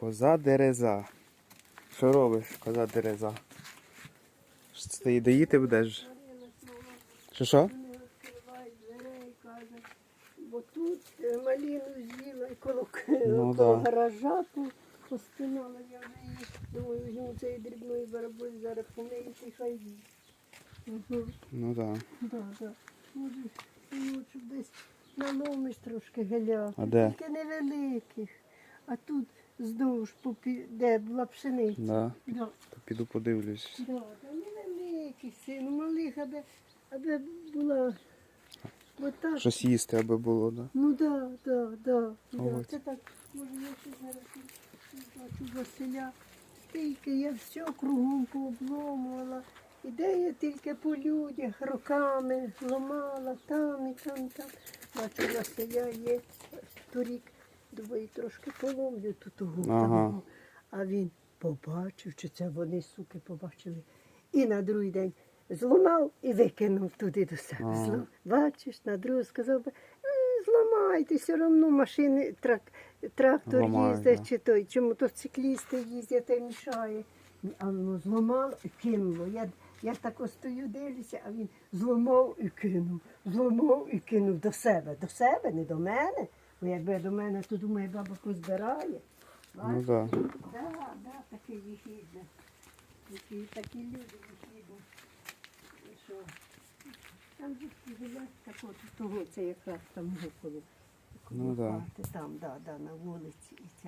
Коза дереза. Що робиш, коза дереза? Що ти її доїти будеш? Що що? Бо тут е, малину з'їла і коло, Ну, коло да. гаража по- постинала. Я вже її, думаю, візьму цієї дрібної бараболь, зараз помиюся і хай їсть. Угу. Ну так. Да, да. Може, ну, щоб десь наломиш трошки. А де? Тільки невеликих. А тут здовж, попі... де була пшениця. Да. Да. То піду подивлюсь. Да, та невеликих, сину, малих, аби, аби була. Бо так. Щось їсти, аби було, да? Ну да, да, да. да. Це так, може я ще зараз бачу Василя. Скільки я все кругом пообломувала. І де я тільки по людях руками ламала там і там, там. Бачу, Василя є торік. Думаю, трошки поломлю тут того. Ага. А він побачив, чи це вони, суки, побачили. І на другий день зламав і викинув туди до себе. Ага. Бачиш, на другий сказав би, «Е, зламайте, все одно машини, трак, трактор Ламають, їздить, да. чи той, чи мотоциклісти їздять, та й мішає. А воно зламало і кинуло. Я, я так ось стою, дивлюся, а він зламав і кинув, зламав і кинув до себе. До себе, не до мене. Бо якби до мене, то думаю, баба позбирає. Ну так. Да. Да, да, таке їхідне. Такі, такі люди вихідні. І що? Там живуть такого, того, це якраз там около. Ну, да. Там, да, да, на вулиці. І це